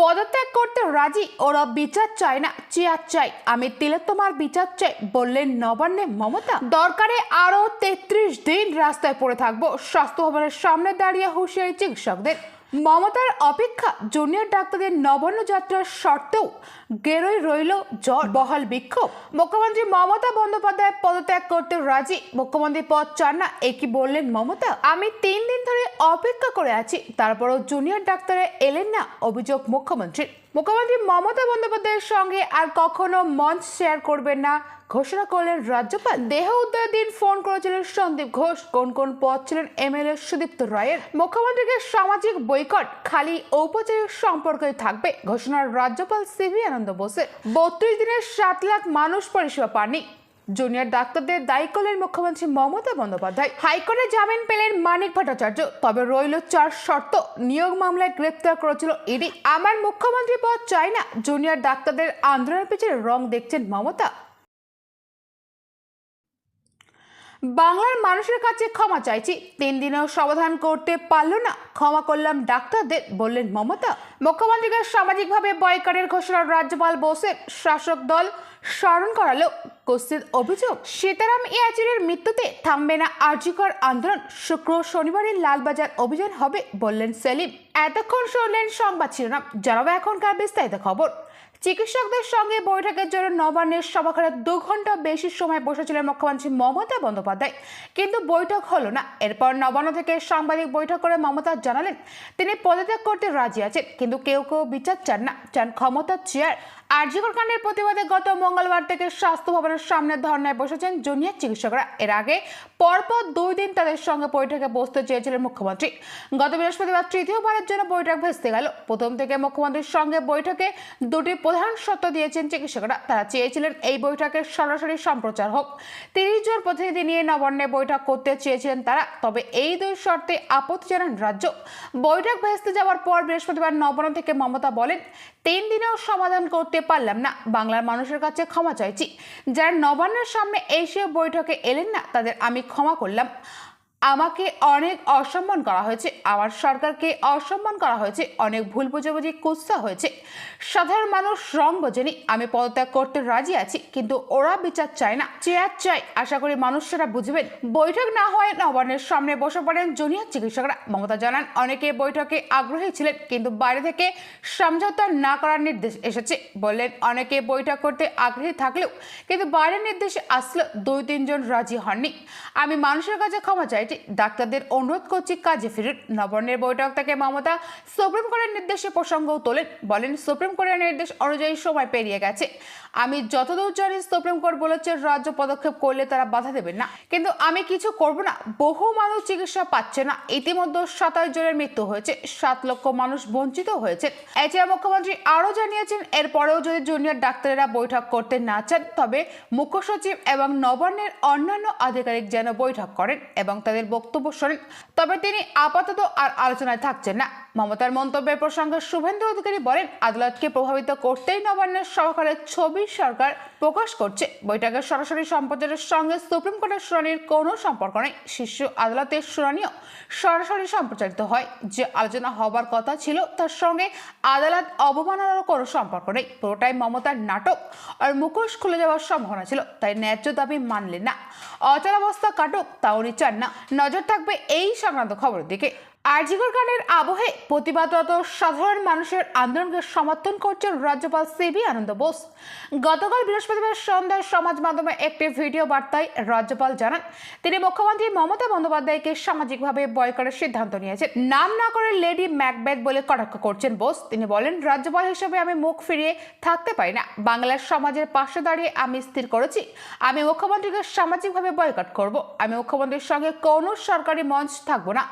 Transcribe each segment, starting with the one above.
পদত্যাগ করতে রাজি ওরা বিচার চায় না, চেয়ার চাই আমি তিলোত্তমার বিচার চাই বললেন নবান্নে মমতা। দরকারে আরও তেত্রিশ দিন রাস্তায় পড়ে থাকব, স্বাস্থ্য ভবনের সামনে দাঁড়িয়ে হুঁশিয়ারি চিকিৎসকদের। মমতার অপেক্ষা জুনিয়র ডাক্তারদের নবান্ন যাত্রার শর্তেও গেরোই রইল জ্বর। বহাল বিক্ষোভ। মুখ্যমন্ত্রী মমতা বন্দ্যোপাধ্যায় পদত্যাগ করতে রাজি। মুখ্যমন্ত্রী পদ চান না একই বললেন মমতা? আমি তিন দিন ধরে অপেক্ষা করে আছি, তারপরও জুনিয়র ডাক্তারে এলেন না, অভিযোগ মুখ্যমন্ত্রীর। মুখ্যমন্ত্রী মমতা বন্দ্যোপাধ্যায়ের সঙ্গে আর কখনো মঞ্চ শেয়ার করবেন না। ঘোষণা করলেন রাজ্যপাল। দেহ উদ্ধার দিন ফোন করেছিলেন সন্দীপ ঘোষ। কোন কোন পদ ছিলেন এমএলএ সুদীপ্ত রায়ের? মুখ্যমন্ত্রীকে সামাজিক বৈকট, খালি ঔপচারিক সম্পর্কে থাকবে। ঘোষণার রাজ্যপাল সিভি আনন্দ বোসের। বত্রিশ দিনের সাত লাখ মানুষ পরিষেবা পাননি। জুনিয়র ডাক্তারদের দায়ী করলেন মুখ্যমন্ত্রী মমতা বন্দ্যোপাধ্যায়। হাইকোর্টে জামিন পেলেন মানিক ভট্টাচার্য। তবে রইল চার শর্ত। নিয়োগ মামলায় গ্রেপ্তার করেছিল ইডি। আমার মুখ্যমন্ত্রী পদ চাই না। জুনিয়র ডাক্তারদের আন্দোলনের পিছনে রং দেখছেন মমতা। বাংলার মানুষের কাছে ক্ষমা চাইছি। তিন দিনেও সমাধান করতে পারল না। ক্ষমা করলাম ডাক্তারদের, বললেন মমতা। মুখ্যমন্ত্রীকে সামাজিকভাবে বয়কটের ঘোষণা রাজ্যপাল বোসের শাসক দল স্মরণ করালো। কুস্তির অভিযোগ, সীতারাম ইয়াচুরের মৃত্যুতে থামবে না আর্যিকর আন্দোলন। শুক্র শনিবারের লালবাজার অভিযান হবে বললেন সেলিম। এতক্ষণ শুনলেন সংবাদ শিরোনাম, জানাব এখনকার বিস্তারিত খবর। চিকিৎসকদের সঙ্গে বৈঠকের জন্য নবান্নের সভাঘরে দু ঘণ্টা বেশি সময় বসেছিলেন মুখ্যমন্ত্রী মমতা বন্দ্যোপাধ্যায়। কিন্তু বৈঠক হলো না। এরপর নবান্ন থেকে সাংবাদিক বৈঠক করে মমতা জানালেন, তিনি পদত্যাগ করতে রাজি আছেন, কিন্তু কেউ কেউ বিচার চান না, চান ক্ষমতার চেয়ার। আরজিকর কাণ্ডের প্রতিবাদে গত মঙ্গলবার থেকে স্বাস্থ্য ভবনের সামনে ধর্নায় বসেছেন জুনিয়র চিকিৎসকরা। এর আগে পরপর দুই দিন তাদের সঙ্গে বৈঠকে বসতে চেয়েছিলেন মুখ্যমন্ত্রী। গত বৃহস্পতিবার তৃতীয়বারের জন্য বৈঠক ভেস্তে গেল। প্রথম থেকে মুখ্যমন্ত্রীর সঙ্গে বৈঠকে দুটি প্রধান শর্ত দিয়েছেন চিকিৎসকরা। তারা চেয়েছিলেন এই বৈঠকের সরাসরি সম্প্রচার হোক। তিরিশ জন প্রতিনিধি নিয়ে নবান্নে বৈঠক করতে চেয়েছিলেন তারা। তবে এই দুই শর্তে আপত্তি জানান রাজ্য। বৈঠক ভেস্তে যাওয়ার পর বৃহস্পতিবার নবান্ন থেকে মমতা বলেন তিন দিনেও সমাধান করতে পারলাম না। বাংলার মানুষের কাছে ক্ষমা চাইছি। যারা নবান্নের সামনে এসে বৈঠকে এলেন না, তাদের আমি ক্ষমা করলাম। আমাকে অনেক অসম্মান করা হয়েছে। আমার সরকারকে অসম্মান করা হয়েছে। অনেক ভুল বোঝাবুঝি, কুৎসা হয়েছে। সাধারণ মানুষ রং বোঝেনি। আমি পদত্যাগ করতে রাজি আছি, কিন্তু ওরা বিচার চায় না। চেয়ার চাই, আশা করি মানুষরা বুঝবেন। বৈঠক না হয় নবান্নের সামনে বসে পড়েন জুনিয়র চিকিৎসকরা। মমতা জানান, অনেকে বৈঠকে আগ্রহী ছিলেন, কিন্তু বাইরে থেকে সমঝোতা না করার নির্দেশ এসেছে। বললেন, অনেকে বৈঠক করতে আগ্রহী থাকলেও, কিন্তু বাইরের নির্দেশে আসলে দুই তিনজন রাজি হননি। আমি মানুষের কাছে ক্ষমা চাইছি ডাক্তারদের অনুরোধ করছি কাজে ফিরুন নবান্নের বৈঠক থেকে মমতা সুপ্রিম কোর্টের নির্দেশে প্রসঙ্গও তোলেন। বলেন, সুপ্রিম কোর্টের নির্দেশ অনুযায়ী সময় পেরিয়ে গেছে। আমি যতদূর জানি সুপ্রিম কোর্ট বলেছে রাজ্য পদক্ষেপ করলে তারা বাধা দেবেন না। কিন্তু আমি কিছু করব না। বহু মানুষ চিকিৎসা পাচ্ছে না। ইতিমধ্যে সাতাশ জনের মৃত্যু হয়েছে। সাত লক্ষ মানুষ বঞ্চিত হয়েছে। এছাড়া মুখ্যমন্ত্রী আরও জানিয়েছেন, এরপরেও যদি জুনিয়র ডাক্তারেরা বৈঠক করতে না চান, তবে মুখ্য সচিব এবং নবান্নের অন্যান্য আধিকারিক যেন বৈঠক করেন এবং তাদের বক্তব্য শোনেন। তবে তিনি আপাতত আর আলোচনায় থাকছেন না। মমতার মন্তব্যের প্রসঙ্গে শুভেন্দু অধিকারী বলেন, আদালতকে প্রভাবিত করতেই নবান্নের সহকারের ছবি সরকার প্রকাশ করছে। বৈঠকের সরাসরি সম্প্রচারের সঙ্গে সুপ্রিম কোর্টের শুনানির কোনো সম্পর্ক নেই। শীর্ষ আদালতের শুনানিও সরাসরি সম্প্রচারিত হয়। যে আলোচনা হবার কথা ছিল, তার সঙ্গে আদালত অবমাননারও কোনো সম্পর্ক নেই। পুরোটাই মমতার নাটক আর মুখোশ খুলে যাওয়ার সম্ভাবনা ছিল, তাই ন্যায্য দাবি মানলেন না। অচলাবস্থা কাটুক তা উনি চান না। নজর থাকবে এই সংক্রান্ত খবরের দিকে। আরজিকর কাণ্ডের আবহে প্রতিবাদরত সাধারণ মানুষের আন্দোলনকে সমর্থন করছেন রাজ্যপাল সিবি আনন্দ বোস। গতকাল বৃহস্পতিবার সন্ধ্যায় সমাজ মাধ্যমে একটি ভিডিও বার্তায় রাজ্যপাল জানান, তিনি মুখ্যমন্ত্রী মমতা বন্দ্যোপাধ্যায়কে সামাজিকভাবে বয়কটের সিদ্ধান্ত নিয়েছেন। নাম না করে লেডি ম্যাকবেথ বলে কটাক্ষ করছেন বোস। তিনি বলেন, রাজ্যপাল হিসেবে আমি মুখ ফিরিয়ে থাকতে পারি না। বাংলার সমাজের পাশে দাঁড়িয়ে আমি স্থির করেছি। আমি মুখ্যমন্ত্রীকে সামাজিকভাবে বয়কট করব। আমি মুখ্যমন্ত্রীর সঙ্গে কোনো সরকারি মঞ্চ থাকব না।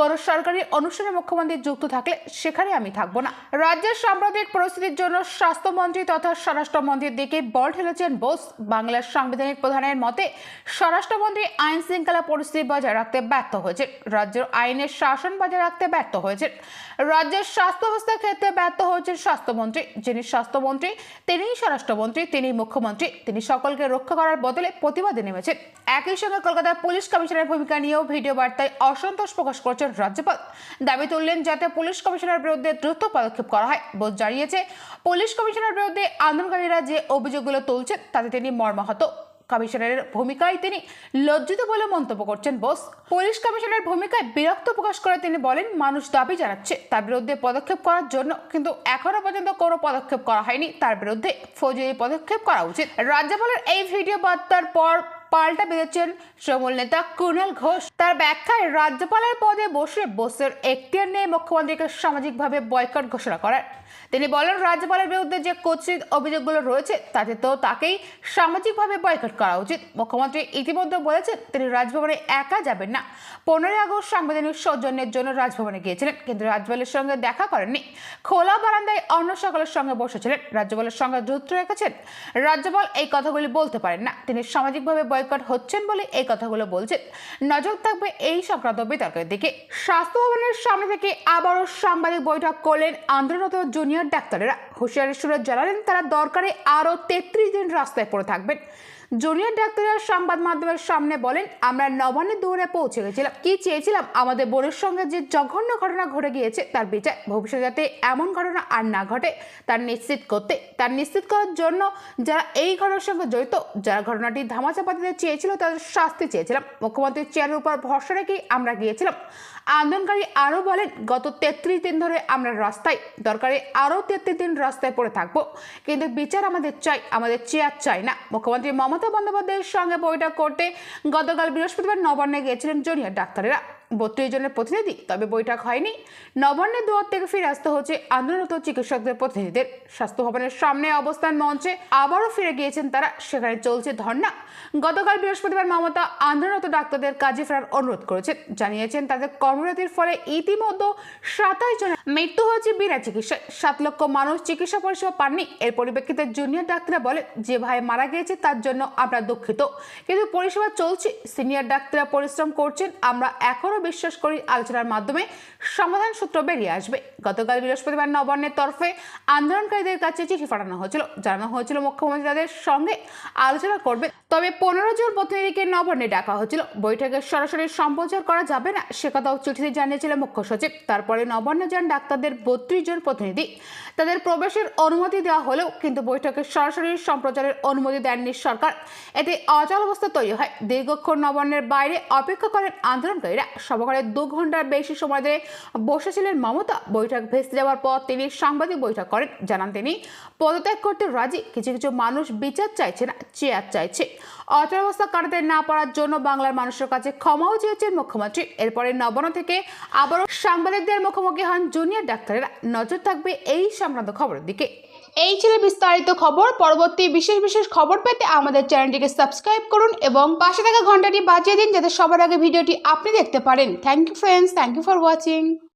কোনো সরকারি অনুষ্ঠানে মুখ্যমন্ত্রী যুক্ত থাকলে সেখানে আমি থাকব না। রাজ্যের সাম্প্রতিক পরিস্থিতির জন্য স্বাস্থ্যমন্ত্রী তথা স্বরাষ্ট্রমন্ত্রীর দিকে বল ঠেলেছেন বোস। বাংলার সাংবিধানিক প্রধানের মতে, স্বরাষ্ট্রমন্ত্রী আইন শৃঙ্খলা পরিস্থিতি বজায় রাখতে ব্যর্থ হয়েছে রাজ্যের আইনের শাসন বজায় রাখতে ব্যর্থ হয়েছে রাজ্যের স্বাস্থ্য ব্যবস্থার ক্ষেত্রে ব্যর্থ হয়েছেন স্বাস্থ্যমন্ত্রী। যিনি স্বাস্থ্যমন্ত্রী, তিনিই স্বরাষ্ট্রমন্ত্রী তিনি মুখ্যমন্ত্রী। তিনি সকলকে রক্ষা করার বদলে প্রতিবাদে নেমেছেন। একই সঙ্গে কলকাতার পুলিশ কমিশনের ভূমিকা নিয়েও ভিডিও বার্তায় অসন্তোষ প্রকাশ করেছেন রাজ্যপাল দাবি তুললেন যাতে পুলিশ কমিশনার বিরুদ্ধে দ্রুত পদক্ষেপ করা হয়। বোধ জানিয়েছে, পুলিশ কমিশনার বিরুদ্ধে আন্দোলনকারীরা যে অভিযোগগুলো তুলছেন, তাতে তিনি মর্মাহত। কমিশনারের ভূমিকায় তিনি লজ্জিত বলে মন্তব্য করছেন বোস। পুলিশ কমিশনের ভূমিকায় বিরক্ত প্রকাশ করে তিনি বলেন, মানুষ দাবি জানাচ্ছে, তার বিরুদ্ধে পদক্ষেপ করার জন্য, কিন্তু এখনও পর্যন্ত কোনো পদক্ষেপ করা হয়নি। তার বিরুদ্ধে ফৌজদারি পদক্ষেপ করা উচিত। রাজ্যপালের এই ভিডিও বার্তার পর পাল্টা বেঁধেছেন তৃণমূল নেতা কুণাল ঘোষ। তার ব্যাখ্যায় রাজ্যপালের পদে বসে বোসের এখতিয়ার নিয়ে মুখ্যমন্ত্রীকে সামাজিকভাবে বয়কট ঘোষণা করেন। তিনি বলেন, রাজ্যপালের বিরুদ্ধে যে কুৎসিত অভিযোগগুলো রয়েছে, তাতে তো তাকেই সামাজিকভাবে বয়কট করা উচিত। মুখ্যমন্ত্রী ইতিমধ্যে বলেছেন, তিনি রাজভবনে একা যাবেন না। পনেরোই আগস্ট সাংবিধানিক সৌজন্যের জন্য রাজভবনে গিয়েছিলেন, কিন্তু রাজ্যপালের সঙ্গে দেখা করেননি। খোলা বারান্দায় অন্য সকলের সঙ্গে বসেছিলেন। রাজ্যপালের সঙ্গে দূরত্ব রেখেছেন। রাজ্যপাল এই কথাগুলি বলতে পারেন না। তিনি সামাজিকভাবে বয়কট হচ্ছেন বলে এই কথাগুলো বলছেন। নজর থাকবে এই সংক্রান্ত বিতর্কের দিকে। স্বাস্থ্য ভবনের সামনে থেকে আবারও সাংবাদিক বৈঠক করলেন আন্দোলনরত জুনিয়র ডাক্তারেরা। হুঁশিয়ারি সুরে জানালেন, তারা দরকারে আরও তেত্রিশ দিন রাস্তায় পড়ে থাকবেন। জুনিয়র ডাক্তাররা সংবাদ মাধ্যমের সামনে বলেন, আমরা নবান্নের দৌড়ে পৌঁছে গেছিলাম কি চেয়েছিলাম? আমাদের বোনের সঙ্গে যে জঘন্য ঘটনা ঘটে গিয়েছে, তার বিচার। ভবিষ্যতে যাতে এমন ঘটনা আর না ঘটে তার নিশ্চিত করতে। তার নিশ্চিত করার জন্য যারা এই ঘটনার সঙ্গে জড়িত, যারা ঘটনাটি ধামাচাপা দিতে চেয়েছিল, তাদের শাস্তি চেয়েছিলাম। মুখ্যমন্ত্রীর চেয়ারের উপর ভরসা রেখেই আমরা গিয়েছিলাম। আন্দোলনকারী আরও বলেন, গত তেত্রিশ দিন ধরে আমরা রাস্তায়, দরকারে আরও তেত্রিশ দিন রাস্তায় পড়ে থাকব। কিন্তু বিচার আমাদের চাই, আমাদের চেয়ার চাই না। মুখ্যমন্ত্রী মমতা বন্দ্যোপাধ্যায়ের সঙ্গে বৈঠক করতে গতকাল বৃহস্পতিবার নবান্নে গিয়েছিলেন জুনিয়র ডাক্তারেরা। বত্রিশ জনের প্রতিনিধি, তবে বৈঠক হয়নি। নবান্নের দুয়ার থেকে ফিরে আসতে হচ্ছে আন্দোলনরত চিকিৎসকদের প্রতিনিধিদের। স্বাস্থ্য ভবনের সামনে অবস্থান মঞ্চে আবারও ফিরে গিয়েছেন তারা, সেখানে চলছে ধর্না গতকাল বৃহস্পতিবার মমতা আন্দোলনরত ডাক্তারদের কাজে ফেরার অনুরোধ করেছেন। জানিয়েছেন তাদের কর্মরতির ফলে ইতিমধ্যে সাতাশ জনের মৃত্যু হয়েছে বিনা চিকিৎসায়। সাত লক্ষ মানুষ চিকিৎসা পরিষেবা পাননি। এর পরিপ্রেক্ষিতে জুনিয়র ডাক্তাররা বলে যে ভাই মারা গিয়েছে তার জন্য আমরা দুঃখিত। কিন্তু পরিষেবা চলছে। সিনিয়র ডাক্তাররা পরিশ্রম করছেন। আমরা এখনও বিশ্বাস করি আলোচনার মাধ্যমে সমাধান সূত্র বেরিয়ে আসবে। গতকাল বৃহস্পতিবার নবান্নের তরফে আন্দোলনকারীদের কাছে চিঠি পাঠানো হয়েছিল, জানানো হয়েছিল মুখ্যমন্ত্রী তাদের সঙ্গে আলোচনা করবে। তবে পনেরো জন প্রতিনিধিকে নবান্নে ডাকা হয়েছিল। বৈঠকে সরাসরি সম্প্রচার করা যাবে না, সে কথাও চিঠিতে জানিয়েছিলেন মুখ্য সচিব। তারপরে নবান্ন যান ডাক্তারদের বত্রিশ জন প্রতিনিধি। তাদের প্রবেশের অনুমতি দেওয়া হলেও কিন্তু বৈঠকে সরাসরি সম্প্রচারের অনুমতি দেননি সরকার। এতে অচল অবস্থা তৈরি হয়। দীর্ঘক্ষণ নবান্নের বাইরে অপেক্ষা করেন আন্দোলনকারীরা। সভাঘরে দু ঘণ্টার বেশি সময় ধরে বসেছিলেন মমতা। বৈঠক ভেস্তে যাওয়ার পর তিনি সাংবাদিক বৈঠক করেন। জানান তিনি, পদত্যাগ করতে রাজি। কিছু কিছু মানুষ বিচার চাইছে না, চেয়ার চাইছে। অচলাবস্থা কাটাতে না পারার জন্য বাংলার মানুষের কাছে ক্ষমাও চেয়েছেন মুখ্যমন্ত্রী। এরপরে নবান্ন থেকে আবারও সাংবাদিকদের মুখোমুখি হন জুনিয়র ডাক্তারেরা। নজর থাকবে এই সংক্রান্ত খবরের দিকে। এই ছিল বিস্তারিত খবর। পরবর্তী বিশেষ বিশেষ খবর পেতে আমাদের চ্যানেলটিকে সাবস্ক্রাইব করুন এবং পাশে থাকা ঘন্টাটি বাজিয়ে দিন যাতে সবার আগে ভিডিওটি আপনি দেখতে পারেন। Thank you friends thank you for watching